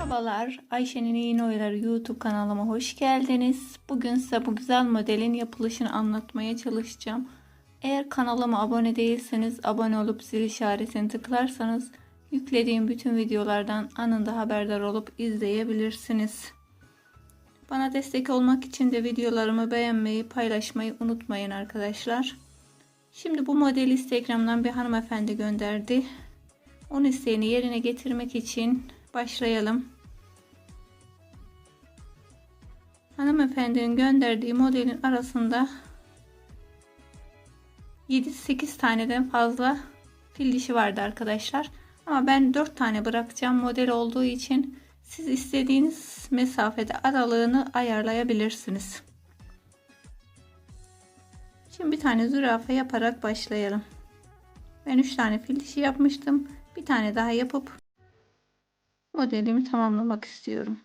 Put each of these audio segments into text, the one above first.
Merhabalar, Ayşe'nin İğne Oyları YouTube kanalıma hoş geldiniz. Bugün size bu güzel modelin yapılışını anlatmaya çalışacağım. Eğer kanalıma abone değilseniz abone olup zil işaretini tıklarsanız yüklediğim bütün videolardan anında haberdar olup izleyebilirsiniz. Bana destek olmak için de videolarımı beğenmeyi, paylaşmayı unutmayın arkadaşlar. Şimdi bu modeli Instagram'dan bir hanımefendi gönderdi. Onun isteğini yerine getirmek için başlayalım. Hanımefendinin gönderdiği modelin arasında 7-8 taneden fazla fil dişi vardı arkadaşlar. Ama ben 4 tane bırakacağım model olduğu için siz istediğiniz mesafede aralığını ayarlayabilirsiniz. Şimdi bir tane zürafa yaparak başlayalım. Ben 3 tane fil dişi yapmıştım. Bir tane daha yapıp modelimi tamamlamak istiyorum.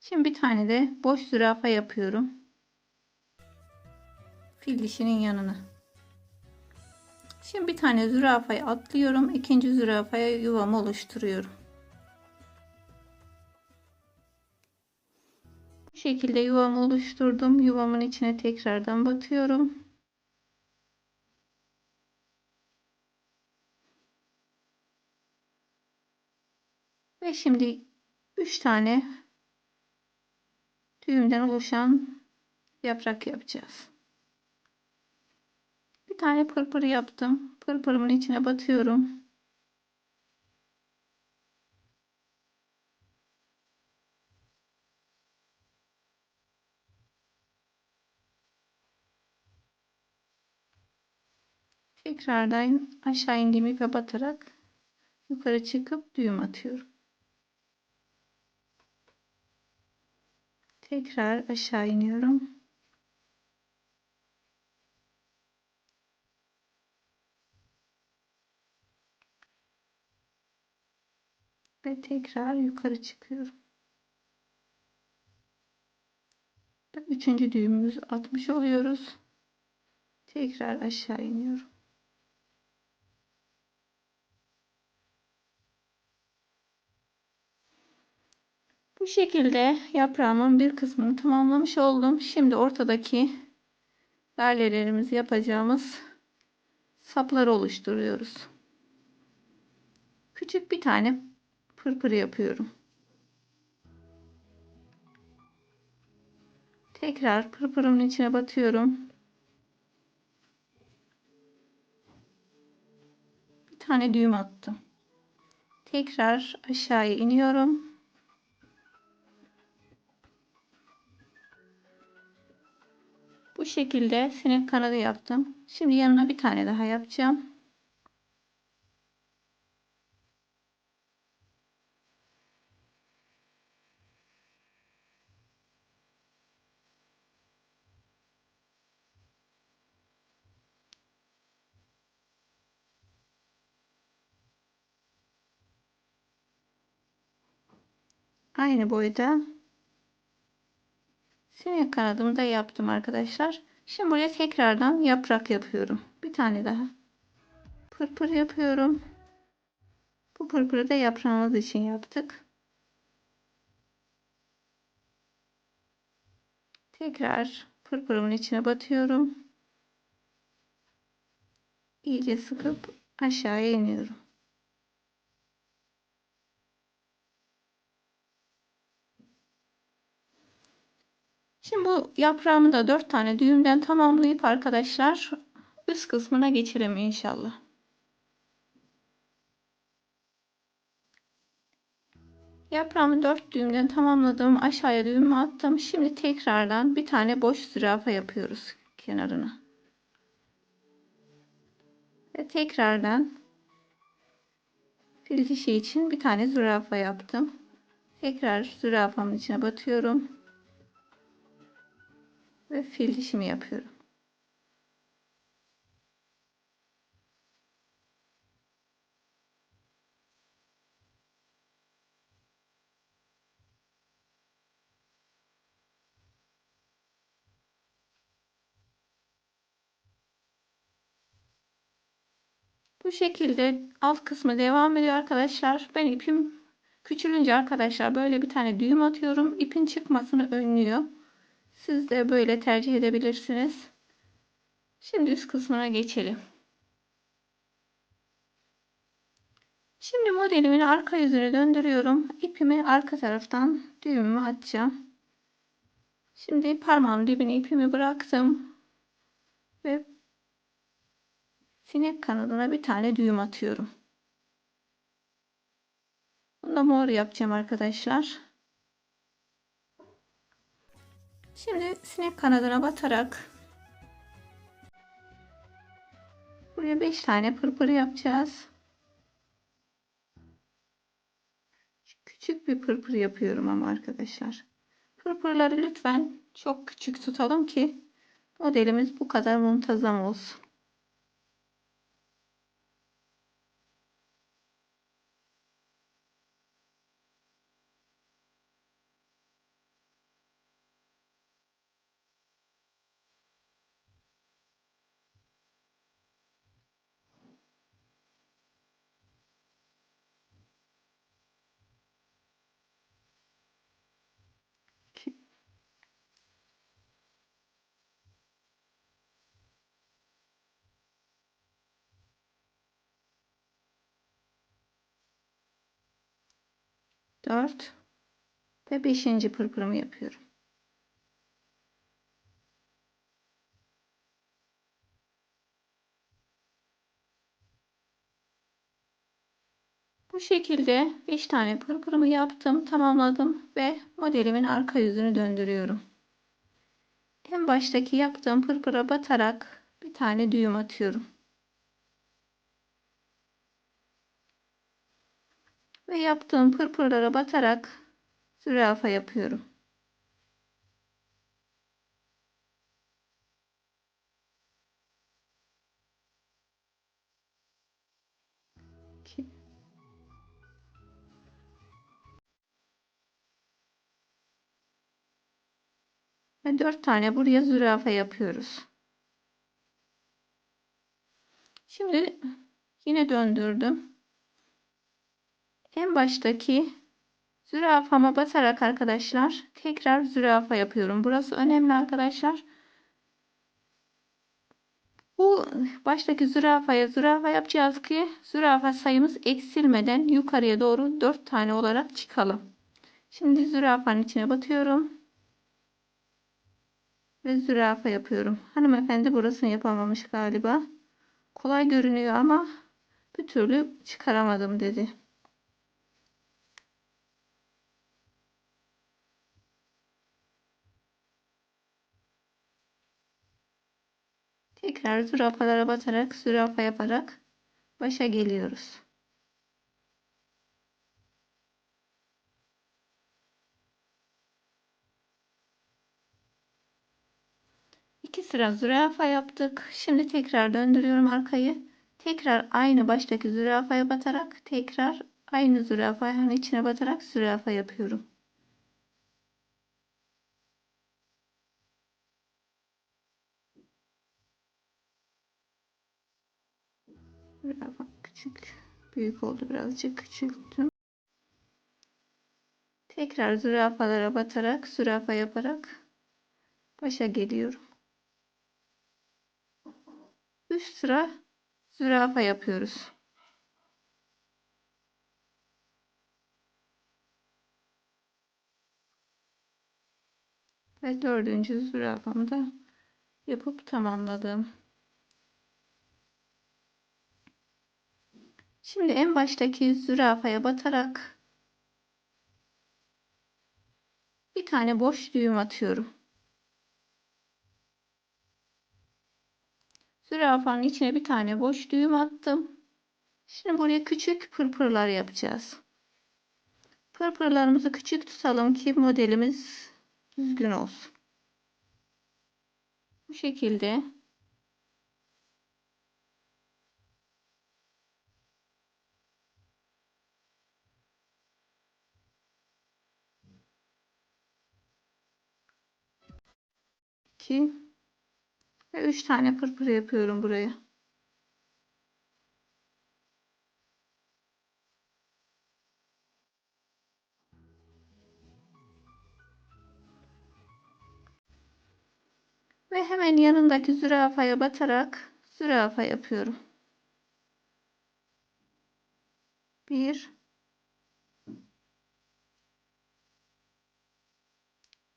Şimdi bir tane de boş zürafa yapıyorum. Fil dişinin yanına. Şimdi bir tane zürafayı atlıyorum. ikinci zürafaya yuvamı oluşturuyorum. Şekilde yuvamı oluşturdum. Yuvamın içine tekrardan batıyorum. Ve şimdi 3 tane düğümden oluşan yaprak yapacağız. Bir tane pırpır yaptım. Pırpırımın içine batıyorum. Tekrardan aşağı indiğimi ipe batarak yukarı çıkıp düğüm atıyorum. Tekrar aşağı iniyorum. Ve tekrar yukarı çıkıyorum. Üçüncü düğümümüzü atmış oluyoruz. Tekrar aşağı iniyorum. Bu şekilde yaprağımın bir kısmını tamamlamış oldum. Şimdi ortadaki dairelerimizi yapacağımız sapları oluşturuyoruz. Küçük bir tane pırpır yapıyorum. Tekrar pırpırımın içine batıyorum. Bir tane düğüm attım. Tekrar aşağıya iniyorum. Bu şekilde sinek kanadı yaptım. Şimdi yanına bir tane daha yapacağım. Aynı boyda sinek kanadımı da yaptım arkadaşlar. Şimdi buraya tekrardan yaprak yapıyorum. Bir tane daha. Pırpır yapıyorum. Bu pırpırı da yaprağımız için yaptık. Tekrar pırpırımın içine batıyorum. İyice sıkıp aşağıya iniyorum. Şimdi bu yaprağımı da 4 tane düğümden tamamlayıp arkadaşlar üst kısmına geçelim inşallah. Yaprağımı 4 düğümden tamamladım. Aşağıya düğümü attım. Şimdi tekrardan bir tane boş zürafa yapıyoruz kenarına. Ve tekrardan fil dişi için bir tane zürafa yaptım. Tekrar zürafamın içine batıyorum ve fil dişimi yapıyorum. Bu şekilde alt kısmı devam ediyor arkadaşlar. Ben ipim küçülünce arkadaşlar böyle bir tane düğüm atıyorum. İpin çıkmasını önlüyor. Siz de böyle tercih edebilirsiniz. Şimdi üst kısmına geçelim. Şimdi modelimin arka yüzünü döndürüyorum. İpimi arka taraftan düğümümü atacağım. Şimdi parmağım dibine ipimi bıraktım. Ve sinek kanadına bir tane düğüm atıyorum. Bunu da mor yapacağım arkadaşlar. Şimdi sinek kanadına batarak buraya 5 tane pırpır yapacağız. Küçük bir pırpır yapıyorum ama arkadaşlar. Pırpırları lütfen çok küçük tutalım ki modelimiz bu kadar muntazam olsun. Dört ve beşinci pırpırımı yapıyorum. Bu şekilde 5 tane pırpırımı yaptım, tamamladım ve modelimin arka yüzünü döndürüyorum. En baştaki yaptığım pırpıra batarak bir tane düğüm atıyorum. Ve yaptığım pırpırlara batarak zürafa yapıyorum. Ve dört tane buraya zürafa yapıyoruz. Şimdi yine döndürdüm. En baştaki zürafama basarak arkadaşlar tekrar zürafa yapıyorum. Burası önemli arkadaşlar. Bu baştaki zürafaya zürafa yapacağız ki zürafa sayımız eksilmeden yukarıya doğru 4 tane olarak çıkalım. Şimdi zürafanın içine batıyorum. Ve zürafa yapıyorum. Hanımefendi burasını yapamamış galiba. Kolay görünüyor ama bir türlü çıkaramadım dedi. Tekrar zürafalara batarak zürafa yaparak başa geliyoruz. İki sıra zürafa yaptık. Şimdi tekrar döndürüyorum arkayı. Tekrar aynı baştaki zürafaya batarak tekrar aynı zürafanın içine batarak zürafa yapıyorum. Küçük, büyük oldu birazcık küçülttüm. Tekrar zürafalara batarak zürafa yaparak başa geliyorum. Üst sıra zürafa yapıyoruz. Ve dördüncü zürafamı da yapıp tamamladım. Şimdi en baştaki zürafaya batarak bir tane boş düğüm atıyorum. Zürafanın içine bir tane boş düğüm attım. Şimdi buraya küçük pırpırlar yapacağız. Pırpırlarımızı küçük tutalım ki modelimiz düzgün olsun. Bu şekilde 2 ve 3 tane pırpır yapıyorum buraya. Ve hemen yanındaki zürafaya batarak zürafa yapıyorum. 1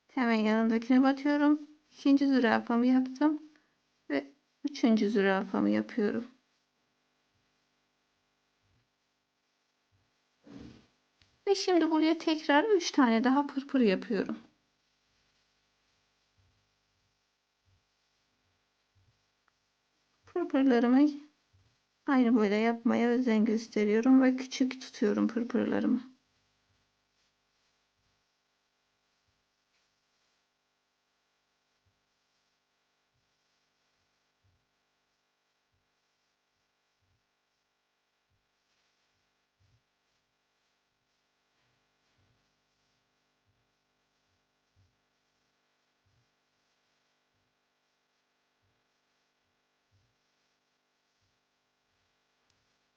Hemen yanındakine batıyorum. İkinci zürafamı yaptım. Ve üçüncü zürafamı yapıyorum. Ve şimdi buraya tekrar 3 tane daha pırpır yapıyorum. Pırpırlarımı aynı böyle yapmaya özen gösteriyorum ve küçük tutuyorum pırpırlarımı.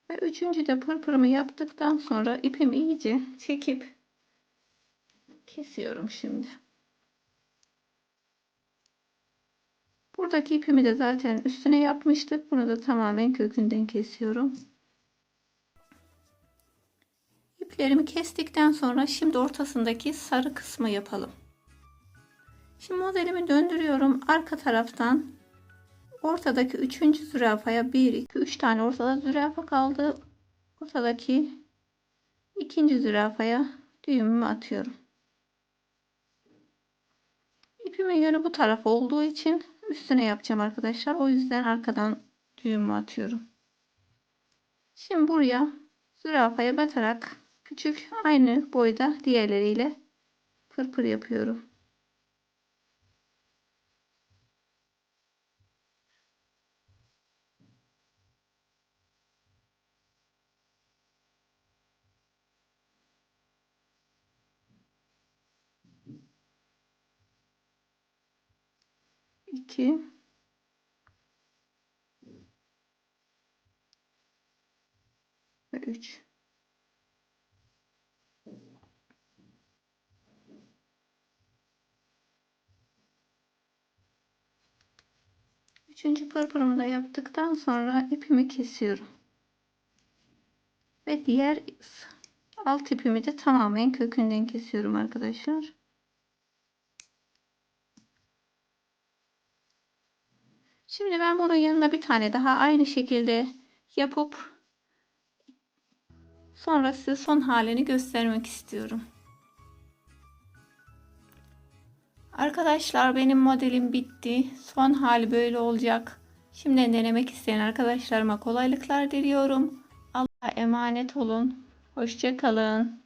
Ve üçüncü de pırpırımı yaptıktan sonra ipimi iyice çekip kesiyorum şimdi. Buradaki ipimi de zaten üstüne yapmıştık. Bunu da tamamen kökünden kesiyorum. İplerimi kestikten sonra şimdi ortasındaki sarı kısmı yapalım. Şimdi modelimi döndürüyorum. Arka taraftan ortadaki üçüncü zürafaya 1 2 3 tane ortada zürafa kaldı. Ortadaki ikinci zürafaya düğümümü atıyorum. İpimin yönü bu taraf olduğu için üstüne yapacağım arkadaşlar. O yüzden arkadan düğümü atıyorum. Şimdi buraya zürafaya batarak küçük aynı boyda diğerleriyle pırpır yapıyorum. İki ve üç. Üçüncü pırpırımı da yaptıktan sonra ipimi kesiyorum. Ve diğer alt ipimi de tamamen kökünden kesiyorum arkadaşlar. Şimdi ben bunun yanına bir tane daha aynı şekilde yapıp sonra size son halini göstermek istiyorum. Arkadaşlar benim modelim bitti. Son hali böyle olacak. Şimdiden denemek isteyen arkadaşlarıma kolaylıklar diliyorum. Allah'a emanet olun. Hoşçakalın.